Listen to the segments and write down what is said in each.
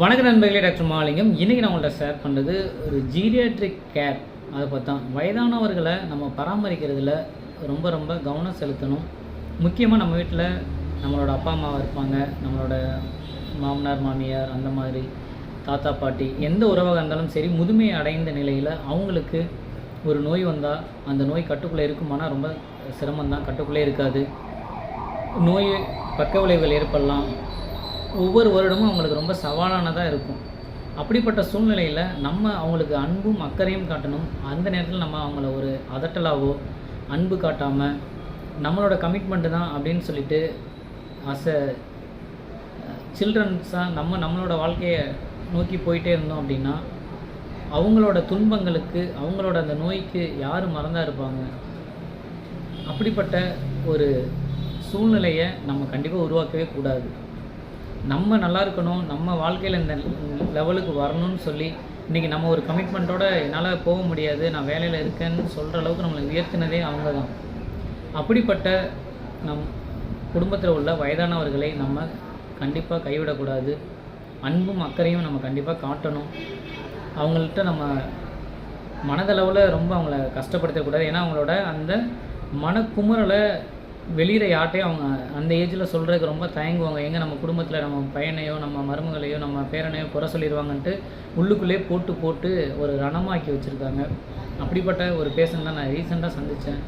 வணக்க நண்பர்களே டாக்டர் மாலிங்கம். இன்றைக்கி நான் உங்கள்கிட்ட ஷேர் பண்ணுறது ஒரு ஜீரியாட்ரிக் கேர் அதை பற்றி தான் வயதானவர்களை நம்ம பராமரிக்கிறதுல ரொம்ப ரொம்ப கவனம் செலுத்தணும். முக்கியமாக நம்ம வீட்டில் நம்மளோட அப்பா அம்மாவாக இருப்பாங்க. நம்மளோட மாமனார் மாமியார் அந்த மாதிரி தாத்தா பாட்டி எந்த உறவாக இருந்தாலும் சரி முதுமை அடைந்த நிலையில் அவங்களுக்கு ஒரு நோய் வந்தால் அந்த நோய் கட்டுக்குள்ளே இருக்குமானா ரொம்ப சிரமம்தான். கட்டுக்குள்ளே இருக்காது. நோய் பக்க விளைவுகள் ஏற்படலாம். ஒவ்வொரு வருடமும் அவங்களுக்கு ரொம்ப சவாலானதாக இருக்கும். அப்படிப்பட்ட சூழ்நிலையில் நம்ம அவங்களுக்கு அன்பும் அக்கறையும் காட்டணும். அந்த நேரத்தில் நம்ம அவங்கள ஒரு அதட்டலாவோ அன்பு காட்டாமல் நம்மளோட கமிட்மெண்ட்டு தான் அப்படின்னு சொல்லிட்டு அஸ் அ சில்ட்ரன்ஸாக நம்ம நம்மளோட வாழ்க்கையை நோக்கி போயிட்டே இருந்தோம் அப்படின்னா அவங்களோட துன்பங்களுக்கு அவங்களோட அந்த நோய்க்கு யார் மறந்தா இருப்பாங்க? அப்படிப்பட்ட ஒரு சூழ்நிலையை நம்ம கண்டிப்பாக உருவாக்கவே கூடாது. நம்ம நல்லா இருக்கணும் நம்ம வாழ்க்கையில் இந்த லெவலுக்கு வரணும்னு சொல்லி இன்றைக்கி நம்ம ஒரு கமிட்மெண்ட்டோட என்னால் போக முடியாது நான் வேலையில் இருக்கேன்னு சொல்கிற அளவுக்கு நம்மளை உயர்த்தினதே அவங்க தான் அப்படிப்பட்ட நம் குடும்பத்தில் உள்ள வயதானவர்களை நம்ம கண்டிப்பாக கைவிடக்கூடாது. அன்பும் அக்கறையும் நம்ம கண்டிப்பாக காட்டணும். அவங்கள்ட்ட நம்ம மனதளவில் ரொம்ப அவங்கள கஷ்டப்படுத்தக்கூடாது. ஏன்னா அவங்களோட அந்த மனக்குமுறலை வெளியில் யார்ட்டையும் அவங்க அந்த ஏஜில் சொல்கிறதுக்கு ரொம்ப தயங்குவாங்க. எங்கே நம்ம குடும்பத்தில் நம்ம பையனையோ நம்ம மருமகளையோ நம்ம பேரனையோ குறை சொல்லிடுவாங்கன்ட்டு உள்ளுக்குள்ளே போட்டு போட்டு ஒரு ரணமாக்கி வச்சுருக்காங்க. அப்படிப்பட்ட ஒரு பேஷண்ட் தான் நான் ரீசெண்டாக சந்தித்தேன்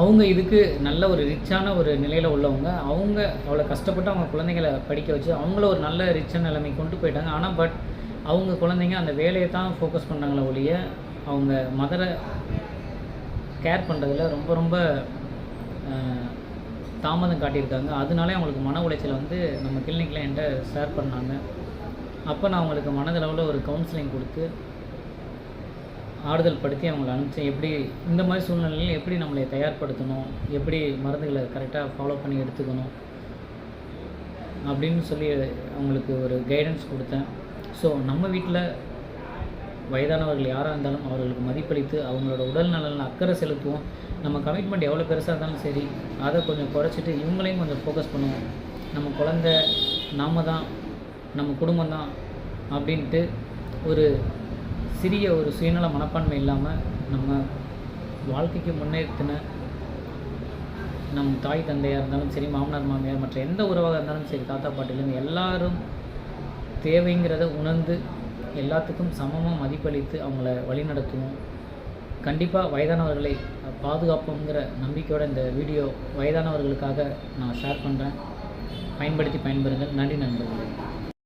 அவங்க இதுக்கு நல்ல ஒரு ரிச்சான ஒரு நிலையில் உள்ளவங்க. அவங்க அவ்வளோ கஷ்டப்பட்டு அவங்க குழந்தைங்களை படிக்க வச்சு அவங்கள ஒரு நல்ல ரிச்சான நிலைமை கொண்டு போயிட்டாங்க. ஆனால் பட் அவங்க குழந்தைங்க அந்த வேலையை தான் ஃபோக்கஸ் பண்ணுறாங்களே ஒழிய அவங்க மதரை கேர் பண்ணுறதுல ரொம்ப ரொம்ப தாமதம் காட்டியிருக்காங்க. அதனாலே அவங்களுக்கு மன உளைச்சல் வந்து நம்ம கிளினிக்கில் என்கிட்ட ஷேர் பண்ணாங்க. அப்போ நான் அவங்களுக்கு மனதளவில் ஒரு கவுன்சிலிங் கொடுத்து ஆறுதல் படுத்தி அவங்கள அனுப்பிச்சேன். எப்படி இந்த மாதிரி சூழ்நிலையில் எப்படி நம்மளை தயார்படுத்தணும்? எப்படி மருந்துகளை கரெக்டாக ஃபாலோ பண்ணி எடுத்துக்கணும்? அப்படின்னு சொல்லி அவங்களுக்கு ஒரு கைடன்ஸ் கொடுத்தேன். ஸோ நம்ம வீட்டில் வயதானவர்கள் யாராக இருந்தாலும் அவர்களுக்கு மதிப்பளித்து அவங்களோட உடல் நலனில் அக்கறை செலுத்துவோம். நம்ம கமிட்மெண்ட் எவ்வளோ பெருசாக இருந்தாலும் சரி அதை கொஞ்சம் குறைச்சிட்டு இவங்களையும் கொஞ்சம் ஃபோக்கஸ் பண்ணுவோம். நம்ம குழந்த நாம தான் நம்ம குடும்பம் தான் அப்படின்ட்டு ஒரு சிறிய ஒரு சுயநல மனப்பான்மை இல்லாமல் நம்ம வாழ்க்கைக்கு முன்னேற்றின நம் தாய் தந்தையாக இருந்தாலும் சரி மாமனார் மாமியார் மற்ற எந்த உறவாக இருந்தாலும் சரி தாத்தா பாட்டிலேருந்து எல்லாரும் தேவைங்கிறத உணர்ந்து எல்லாத்துக்கும் சமமாக மதிப்பளித்து அவங்கள வழிநடத்துவோம். கண்டிப்பாக வயதானவர்களை பாதுகாப்போங்கிற நம்பிக்கையோட இந்த வீடியோ வயதானவர்களுக்காக நான் ஷேர் பண்ணுறேன் பயன்படுத்தி பயன்பெறுங்கள். நன்றி நண்பர்களே.